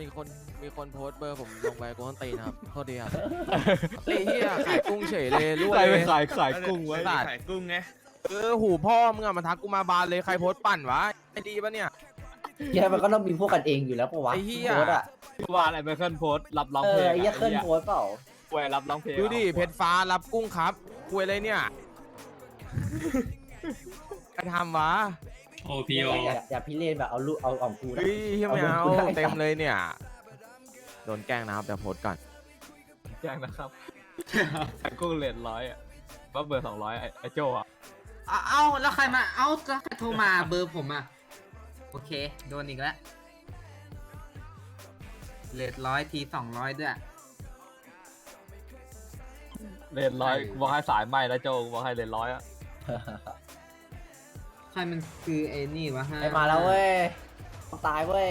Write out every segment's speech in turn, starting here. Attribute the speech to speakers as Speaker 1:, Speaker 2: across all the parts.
Speaker 1: มีคนมีคนโพสต์เบอร์ผมลงไปกูต้องตีนะครับโทษดีครับไอ้เหี้ยขายกุ้งเฉยเลยรั่ว
Speaker 2: ใคร
Speaker 1: เล
Speaker 2: ไป
Speaker 1: ย
Speaker 2: ขายขายกุ้งไว้
Speaker 1: สัตว์
Speaker 3: ขายกุ้งไง
Speaker 1: เออหูพ่อมึงอะมาทักกูมาบานเลยใครโพสต์ปั่นวะไอ้ดีปะเนี่ย
Speaker 4: เหี้ยมันก็ต้องมีพวกกันเองอยู่แล้วปะวะ
Speaker 1: ไอ้เหี้ย
Speaker 4: โพสต์อะ
Speaker 2: เมื่อวานไอ้ไมเคิลโพสต์รับร้อง
Speaker 4: เอ
Speaker 2: เพล
Speaker 4: องไอ้เหี้ยเคลื่อน
Speaker 2: อะ
Speaker 4: โพสต์เปล่า
Speaker 2: ไอ้รับร้องเพลง
Speaker 1: ดูดิเพชรฟ้ารับกุ้งครับคุยอะไรเนี่ยใครทำวะ
Speaker 5: โอพีโอ
Speaker 4: อย่าอย่าอย่าพิเรนแบบเอาลูกเอาของกูนะ
Speaker 1: เฮ้ยเหี้ยไม่เอา
Speaker 4: เอาลงกูได้
Speaker 1: เต็มเลยเนี่ย โดนแกล้งนะครับเดี๋ยวโพสต์ก่อน
Speaker 2: แจ้งนะครับขายกุ้งเลทร้อยอะว่าเบอร์สองร้อยไอ้โจอะ
Speaker 6: เอาเอาแล้วใครมาเอาแล้วใครโทรมาเบอร์ผมอะ โอเค โดนอีกแล้วเลทร้อยทีสองร้อยด้วย
Speaker 2: เลทร้อยกูบอกให้สายไหมแล้วโจกูบอกให้เลทร้อยอะ
Speaker 6: ใครมันคือไอ้นี่วะฮะ
Speaker 4: ไอ้มาแล้วเว้ยต้องตายเว้ย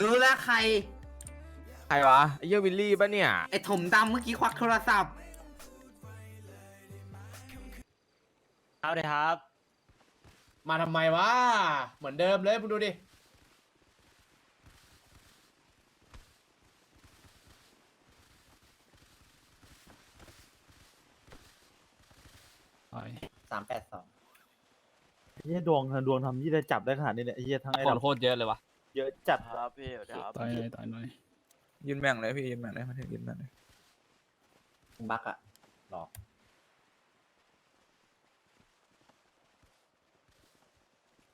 Speaker 6: รู้แล้วใคร
Speaker 1: ใครวะไอ้เหี้ยวิลลี่ปะเนี่ย
Speaker 6: ไอ้ถมดำเมื่อกี้ควักโทรศัพท์
Speaker 7: เอาเลยครับ
Speaker 8: มาทำไมวะ เหมือนเดิมเลยมึงดูดิ
Speaker 4: สามแปดสอง
Speaker 9: ไอ้เหี้ยดวงดวงทำยี่ได้จับได้ขนาดนี้เนี่ยไอ้เหี้ยทั้งไอ้
Speaker 2: คน
Speaker 9: ดำ
Speaker 2: โคตรเยอะเลยวะ
Speaker 9: เยอะจัด
Speaker 7: ครับพี่เดี๋ยวครับ
Speaker 3: ต่อยหน่อยต่อยหน่อย
Speaker 7: ยืนแบ่งเลยพี่ยืนแบ่งเลยมาถึงยืนแบ่งเลย
Speaker 4: บักอะหรอ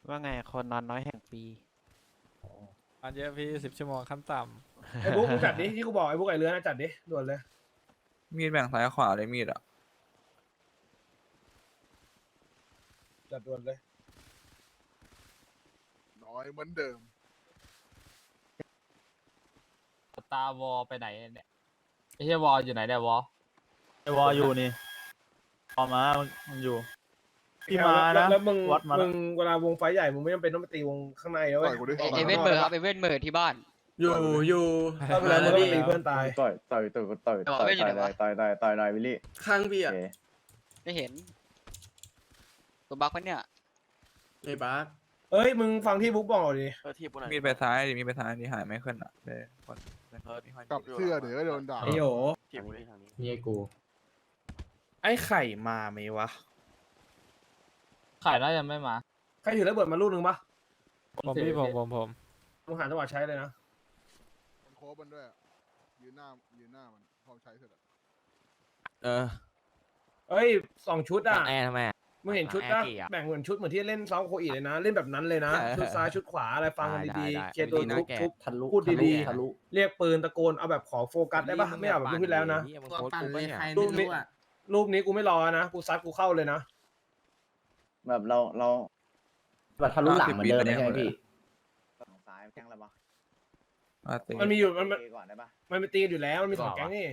Speaker 7: ว่าไงคนนอนน้อยแห่งปี
Speaker 3: อันเยอะพี่สิบชั่วโมงขั้นต่
Speaker 8: ไอ้บุ๊กมึงจัดดิที่กูบอกไอ้บุ๊กไอ้เรือนะจัดดิด่วนเลยำ
Speaker 7: มีดแบ่งซ้ายขวาเลยมีดอะ
Speaker 8: จัดด่วนเลย
Speaker 10: น้อยเหมือนเดิม
Speaker 2: ตาวอไปไหนเนี่ยไอ้เฮียวออยู่ไหนเนี่ยวอ
Speaker 9: ไอ้วออยู่นี่พอมามันมันอยู่ พี่มา
Speaker 8: แล้ว
Speaker 9: นะ
Speaker 8: แล้วมึง
Speaker 9: วัดมา
Speaker 8: มึ
Speaker 9: นะ
Speaker 8: งเวลาวงไฟใหญ่มึงไม่จำเป็นต้องไปตีวงข้างในนะเว้
Speaker 10: ต่
Speaker 8: ย
Speaker 10: อยกูดิ
Speaker 8: ออก
Speaker 10: ต่
Speaker 8: มา
Speaker 10: อย
Speaker 8: ข้างนอก
Speaker 7: เอเวนเมอร์ที่บ้าน
Speaker 8: อยู่อยู่ถ้าเป็นไรมึงต้องตีเพื่อนตาย
Speaker 11: ต่อยต่อยต่อยต่อย
Speaker 7: แต่ว่า
Speaker 11: ต่อย
Speaker 7: ไม่อยู่
Speaker 11: ต่อย
Speaker 7: ไหนวะ
Speaker 11: ต่อยต่อยต่อยหน่อยวิลลี่
Speaker 6: ข้างพี่
Speaker 11: โอ
Speaker 6: อะ
Speaker 11: เค
Speaker 7: ไม่เห็น ตัวบักปะเนี่ย
Speaker 6: ไอ้บ้า
Speaker 8: เอ้ยมึงฟังที่บุ๊กบอกหน่อยดิ
Speaker 7: เออทีบหน่อยมีดไปซ้ายดิมีดไปซ้ายดิหายไม่ขึ้นอะเลยคนเลยมีคน
Speaker 10: กับเสื้อเดี๋ยวก็โดนด่า
Speaker 6: ไอ้โห
Speaker 7: ทีบกูดิทางนี้
Speaker 4: นี่ไอ้กู
Speaker 3: ไอ้ไข่มาไหมวะ
Speaker 2: ขายน่าจะไม่มา
Speaker 8: ใครถือระเบิดมาลูกหนึ่งปะ
Speaker 3: ผมพี่ผมผมผม
Speaker 8: มึงหาจังหวะใช้เลยนะ
Speaker 10: มันโค้บมันด้วยอะยืนหน้ายืนหน้ามันพร้อมใช้เสร็จอะ
Speaker 1: เออ
Speaker 8: เอ้ยสองชุดอะ
Speaker 1: แอร์ทำไมอะ
Speaker 8: มึงเห็นชุด
Speaker 1: แอ
Speaker 8: นะ
Speaker 1: ร์กี่อะ
Speaker 8: แบ่งเหมือนชุดเหมือนที่เล่นซ้อมโคอีเลยนะ เล่นแบบนั้นเลยนะ
Speaker 1: เออ
Speaker 8: ชุดซ้ายชุดขวาอะไรฟังกัน
Speaker 1: ได้
Speaker 8: ดี
Speaker 1: ได้
Speaker 8: ๆเคลียร์ตัว
Speaker 1: ดีนะ
Speaker 8: ทุก
Speaker 1: แก
Speaker 8: ทุก
Speaker 4: ทะลุ
Speaker 8: พูดดีๆ
Speaker 4: ทะลุ
Speaker 8: เรียกปืนตะโกนเอาแบบขอโฟกัสได้ปะไม่เอาแบบพูดแล้วนะ
Speaker 1: เหี้ยมึง
Speaker 6: ตัว
Speaker 1: โพสต์
Speaker 6: ปั่น
Speaker 1: กู
Speaker 6: เล
Speaker 1: ปะ
Speaker 6: ย
Speaker 1: เนี่ย
Speaker 6: ใคร
Speaker 8: รู
Speaker 6: ไม่
Speaker 8: ปนี้
Speaker 6: รู้อะ
Speaker 8: รูปนี้กูไม่รอนะกูซัดกูเข้าเลยนะ
Speaker 11: แบบเราเรา
Speaker 4: แบบทะลุหลังเหมือนเดิมไม่ใช่ไหมพี่
Speaker 11: ฝั่งซ้ายแกล้งอะไรวะ
Speaker 7: อะตี
Speaker 8: มันมีอยู่มันมัน
Speaker 11: เทก่อนได้ปะ
Speaker 8: มันไปตีกันอยู่แล้วมันมีสองแก๊งนี่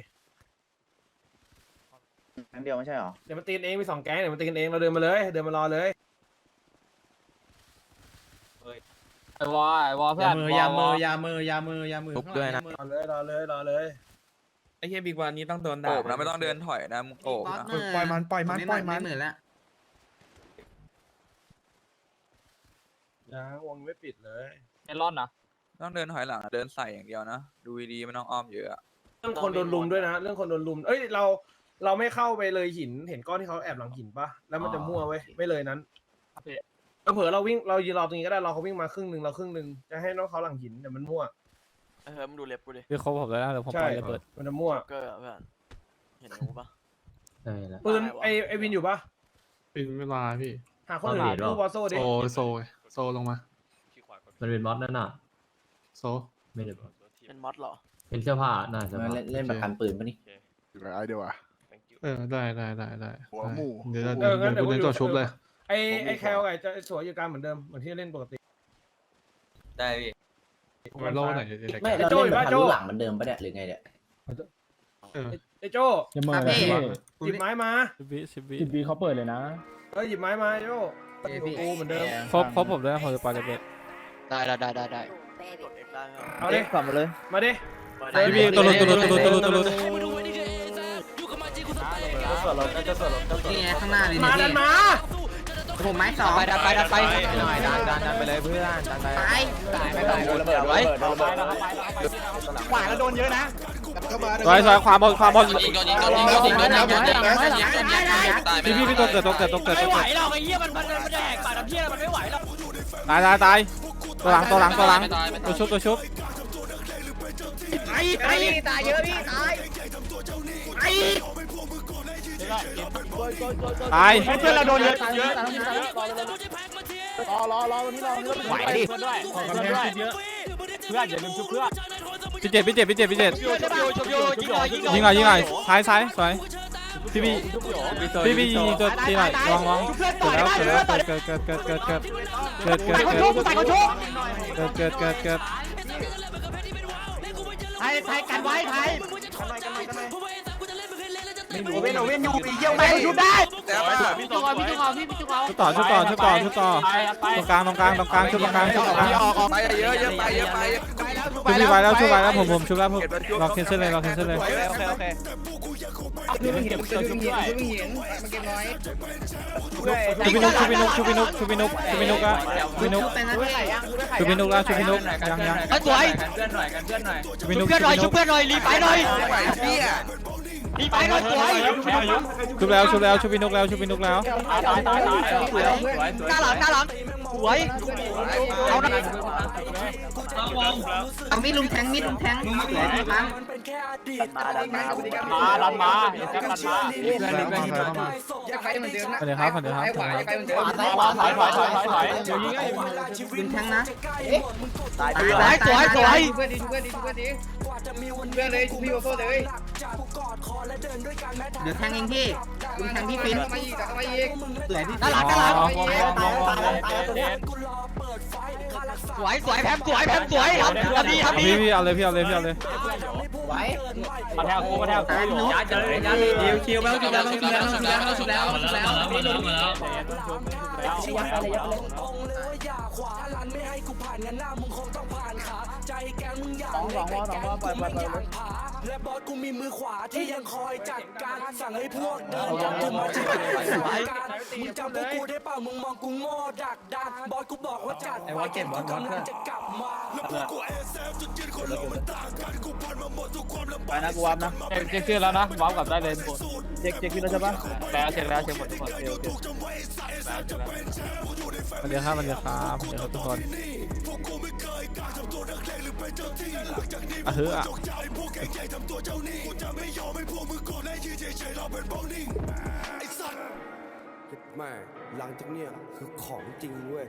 Speaker 11: ครั้งเดียวไม่ใช่หรอ
Speaker 8: เดี๋ยวมันตีกันเองมีสองแก๊งเดี๋ยวมันตีกันเองเราเดินมาเลย เดินมารอเลย
Speaker 2: ไอ้วอไอ้วอเพื่อน
Speaker 6: มือยามือ
Speaker 2: ว
Speaker 6: ยามือยามือยามือ
Speaker 1: ทุบด้วยนะ
Speaker 8: รอเลยรอเลยรอเลย
Speaker 3: ไอ้เฮียบิ๊กวันนี้ต้องโดน
Speaker 7: โอ
Speaker 3: ด่า
Speaker 7: บนะไม่ต้องเดินถอยนะมึงโอบนะ
Speaker 6: ปล่อยมันปล่อยมันปล่อยมันเหมือนแล้ว
Speaker 8: ยังวงไม่ปิดเลย
Speaker 2: เมลอนนะ
Speaker 7: ต้องเดินถอยหลังเดินใส่อย่างเดียวนะ ดูดีๆไม่ต้องอ้อมเยอะอะ
Speaker 8: เรื่องคนโดนลุมด้วยนะ เรื่องคนโดนลุม เอ้ยเรา เราไม่เข้าไปเลยหินเห็นก้อนที่เขาแอบหลังหินปะแล้วมันจะมั่วเว้ยไม่เลยนั้นเผลอๆเราวิ่งเรายืนรอตรงนี้ก็ได้เราเขาวิ่งมาครึ่งหนึ่งเราครึ่งหนึ่งจะให้น้องเขาหลังหินเดี๋ยวมันมั่ว
Speaker 7: เออมึงดูเล็บกูดิ
Speaker 3: พี่ครบผมแล้วนะเดี๋ยวผม
Speaker 8: ใช่
Speaker 3: ปล่อยระเบิด
Speaker 8: มันจะมั่ว
Speaker 7: เกอร์เพื่อนเห็นงูปะ
Speaker 4: เออแล้ว
Speaker 8: ปืนไอไอวินอยู่ปะ
Speaker 3: เป็นเวลาพี่
Speaker 8: หาคนอื่นดิลูกบอลโซ่ดิ
Speaker 3: โซโซลงมา
Speaker 4: มันเป็นมอสนั่นน่ะ
Speaker 3: โซ
Speaker 4: ไม่ได้มอส
Speaker 7: เป็นมอสเหรอ
Speaker 4: เป็นเสื้อผ้าน่าจะเล่นเล่นแบบกันปืนปะนี่
Speaker 10: อยู่กับไอเดียวอะ
Speaker 3: เออได้ได้ได้ได้
Speaker 10: หัวหมู่
Speaker 3: เดี๋ยว
Speaker 8: เอองั้น
Speaker 3: เดี๋ยว
Speaker 8: เดี๋ยว
Speaker 3: กูเล่นตัวชุบเลย
Speaker 8: ไอไอแคลไอจะสวยอยู่กลางเหมือนเดิมเหมือนที่เล่นปกติ
Speaker 7: ได้พี่
Speaker 3: มันโล่ไหนอยเดี๋ยว
Speaker 4: ไม่
Speaker 3: เดี๋ยว
Speaker 4: เราเล่นแบบทะลุหลังเหมือนเดิมปะเนี่ยหรือไงเนี่ย
Speaker 3: เออ
Speaker 8: ไอโจ้
Speaker 3: อย่ามา
Speaker 6: พี่
Speaker 8: หยิบไม้มา
Speaker 3: สิบวิสิบวิ
Speaker 9: สิบปีเขาเปิดเลยนะ
Speaker 8: เออหยิบไม้มาโจ้อยู่กับกูเหมือนเดิม
Speaker 3: ครบครบผมด้วยผมจะปล่อยระเบิด
Speaker 7: ได้ได้ได้ได้ได้
Speaker 8: เอาดิ
Speaker 11: กลับมาเลย
Speaker 8: มาดิ
Speaker 3: พี่พี่ตัวหลุดตัวหลุดตัว หลุดตัวหลุดตัวหลุด
Speaker 6: นี่ไงข้างหน้าเลย
Speaker 8: มา
Speaker 6: นี่
Speaker 8: ดันมา
Speaker 6: ผมไม้สอง
Speaker 1: ไปดันไปดันไปหน่อยดันดันดันไปเลยเพื่อนดันไป
Speaker 6: ตาย
Speaker 11: ไม่ตายระเบิดไว้ระเบิด
Speaker 9: ขวาแล้วโดนเยอะนะ
Speaker 3: สวยสวยขวาบนขวาบน
Speaker 1: ยิงโดนยิงโดนยิงโดนยิงโดนยิงโดนยิงโดนยิงตาย
Speaker 3: พี่พี่พี่ตัวเกิดตัวเกิดตัวเกิดตัวเกิด
Speaker 9: เราไอ้เหี้ยมันมันมันแดกปากน้ำเหี้ยมันไม่ไหวแล้ว
Speaker 3: ตายตายตายตัวหลังตัวหลังตัวหลังตัวชุบตัวชุบ
Speaker 6: ตายตายตายเยอะพี่ตายไอ้
Speaker 3: ตาย
Speaker 9: เพื่อนเราโดนเยอะเยอะ
Speaker 6: ไหวดิ
Speaker 9: เพื่อนด้วยเพื่อนด้วยเพื่อนอย่าลืมชุบเพื่อน
Speaker 3: พี่เจ็ดพี่เจ็ดพี่เจ็ดพี่เจ็ด
Speaker 9: ชุบโยชุบโยยิงหน่อยยิงหน่อย
Speaker 3: ยิงหน่อยยิงหน่อยซ้ายซ้ายสวยพี่พี่พี่พี่ยิงตัวตีหน่อยลองลองเกิดแล้วเกิดแล้วเกิดเกิดเกิดเกิดเกิดเกิดเกิดเกิดเกิดเกิดเกิดเกิดเกิดเกิด
Speaker 9: ไทยไทยกันไว้ไทย
Speaker 11: เว้นเว้นอยู่เยี่ยม
Speaker 9: ไปชุบได้
Speaker 7: แต่ไปถอพี่
Speaker 6: พี่จุกเอาพี่จุกเอาพี่จุกเอา
Speaker 3: ชุบต่อชุบต่อชุบต่อชุบต่อตรงกลางตรงกลางตรงกลางชุบตรงกลางชุบตรงกลาง
Speaker 7: ออกออกไปเยอะเยอะไปเยอะไป
Speaker 3: ชุบไปแล้วชุบไปแล้วผมผมชุบแล้วผมรอเคนเซิลเลยรอเคนเซิลเลย
Speaker 7: โอเคโอเคโอเค
Speaker 9: ชุบเห็นชุบเห็น
Speaker 3: ชุบพี่นุกชุบพี่นุกชุบพี่นุกชุบพี่นุกชุบพี่นุกชุบพี่นุก
Speaker 6: เป็นนะพี่
Speaker 3: ชุบพี่นุกแล้วชุบพี่นุกยังยัง
Speaker 9: ไอ้สวย
Speaker 7: เพื่อนหน่อยกันเพื่อนหน่อย
Speaker 3: ชุบพี่นุก
Speaker 9: เพื่อนหน่อยชุบเพื่อนหน่อยรีไปหน่อย
Speaker 3: ชุบแล้วชุบแล้วชุบพี่นกแล้วชุบพี่นกแล้ว
Speaker 9: ตายตายตายสวยหน้าหลังหน้าหลังสวยเอาหน้า
Speaker 6: เอามีดลุมแทงมีดลุมแทงลุมแทงมา
Speaker 9: ดันมามาดันมาดันมา
Speaker 3: เพื่อนเพื่อนเพื่อนอย่าไปเหมือนเดิมนะเดี๋ยวครับเดี๋ยวครับ
Speaker 9: ขวาอย่าไปเหมือนเดิมขวาถอยถอยถอยถอยถอยเดี๋ยวยิงไอ้
Speaker 6: ลุมแทงนะ
Speaker 9: ตายตายสวยสวย
Speaker 6: เพื่อนดี
Speaker 9: เพื่อนดีเพื่อนดี
Speaker 6: ยวแทงเองพี่ลุงแทงพี่ฟินสวยพี่
Speaker 9: หน้าหลังหน้าหลังสวยสวยแพมสวยแพมสวยทำทำดีทำดี
Speaker 3: พี่พี่เอาเลยพี่เอาเลยพี่เอาเลย
Speaker 9: มาแทงกูมาแทงกูอยู่ยัดเลยยัดเลย
Speaker 1: คิวคิวไม่ต้องคิวแล้วคิวแล้วคิวแล้วคิวแล้วคิวแล้ว
Speaker 9: มา แกงมึงอยากเล็กแต่แกงกูไม่อยากผาและ
Speaker 7: บอสกูมีมือขวาที่ยังคอ
Speaker 8: ยจัดการสั่งให้พวก
Speaker 7: เดินจับกู
Speaker 8: มาที่ไหนการมึงจำพวกกูได้เปล่ามึงมองกูโง่ดักดัน
Speaker 7: บอสกูบอ
Speaker 8: กว่าจัดไป
Speaker 12: กูกำ
Speaker 7: ลังจะกลับมาแล้วพวกกูเอเซฟจุยืน
Speaker 9: คนเรามัน
Speaker 12: ต่างกันกูผ่านมาหมดทุกความลำบา
Speaker 6: กนะ
Speaker 9: กูวับนะเจ๊กชื่อแล้วนะวับกลับได้เลยทุกเจ๊กเจ๊กชื่อแล้วใช่ปะแล้วเจ๊กแล้วเจ็กหมดทุกคนเจ๊กเมันเดี
Speaker 3: ยวครับมันเดียวครับเดี๋ยวทุกคนเป็นเจ้าที่แลหลังจากนี้พวกมึจงใจพวกแก่ใหญ่ทำตัวเจ้านี่กูจะไม่ยอมให้พวกมึงโกรธและยืนเฉยๆเราเป็นเบ้านิ่งไอ้สัตว์
Speaker 5: แม่หลังจากเนี้ยคือของจริงเว้ย